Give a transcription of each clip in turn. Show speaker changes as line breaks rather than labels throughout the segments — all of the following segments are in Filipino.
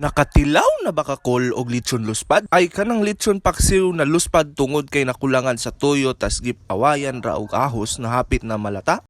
Nakatilaw na baka kol og lechon luspad? Ay kanang lechon paksiw na luspad tungod kay nakulangan sa toyo tas gipawayan ra og ahos na hapit na malata?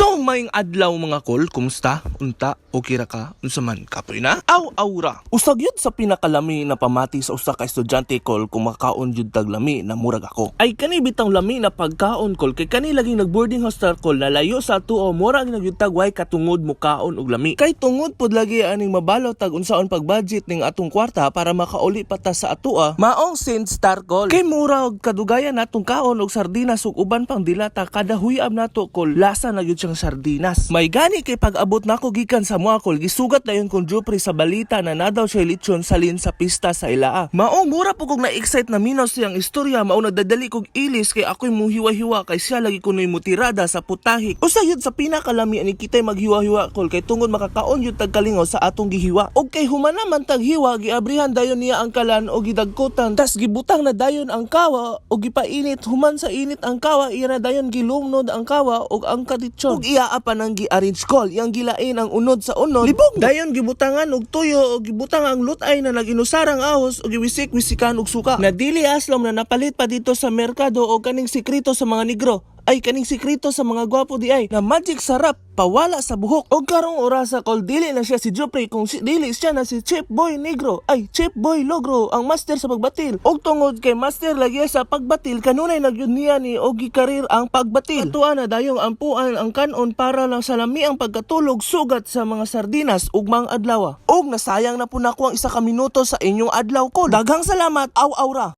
So may adlaw mga kol, kumusta? Unta, okay ra ka? Unsa man kapoy na? Aw aura. Usag yun sa pinakalami na pamati sa usa ka estudyante kol kung makaon jud tag lami na murag ako. Ay kani bitang lami na pagkaon kol kay kani laging nag boarding hostel kol na layo sa tuo murag nagyutag way katungod mo kaon og lami. Kay tungod pod lagi aning mabalaw tag unsaon pag budget ning atong kwarta para makauli pa ta sa atoa. Maong sin star kol. Kay mura og kadugayan natong kaon og sardinas ug uban pang dilata kada huyab nato kol lasa na gyud siyang sardinas. May gani kay pag-abot nako gikan sa mua kol gisugat dayon kong Jupri sa balita na nadaw siya lechon salin sa pista sa Ilaa. Maong mura po kog na-excite na minaw siyang istorya mao nagdadali kog ilis kay ako'y muhiwa-hiwa kay siya lagi kunoy mutirada sa putahik. Usa yun sa pinakalami ani kitay maghiwa-hiwa kol kay tungod makakaon yun tag kalingaw sa atong gihiwa. Og kay humana man tag hiwa giabrihan dayon niya ang kalan o gidagkutan tas gibutang na dayon ang kawa o gipainit human sa init ang kawa iya na dayon gilungnod ang kawa og ang kaditsyon. Og iya pa nang gi-arrange call yang gilain ang unod sa unod. Libog dayon gibutangan og tuyo og gibutang ang lutay na naginusarang ahos og giwisik-wisikan og suka. Nadili aslom na napalit pa dito sa merkado og kaning sikrito sa mga negro ay kaning sikrito sa mga gwapo di ay na magic sarap pawala sa buhok. Og karong orasa kol dili na siya si Jupri kung si, dili siya na si Chip Boy Negro. Ay Chip Boy Logro ang master sa pagbatil. Og tungod kay master lagi sa pagbatil kanunay nagyud niya ni og gikarir ang pagbatil. Atuan na dayong ampuan ang kanon para lang sa lami ang pagkatulog sugat sa mga sardinas ug mga adlaw. Og nasayang na po nako ang isa ka minuto sa inyong adlaw ko daghang salamat aw aura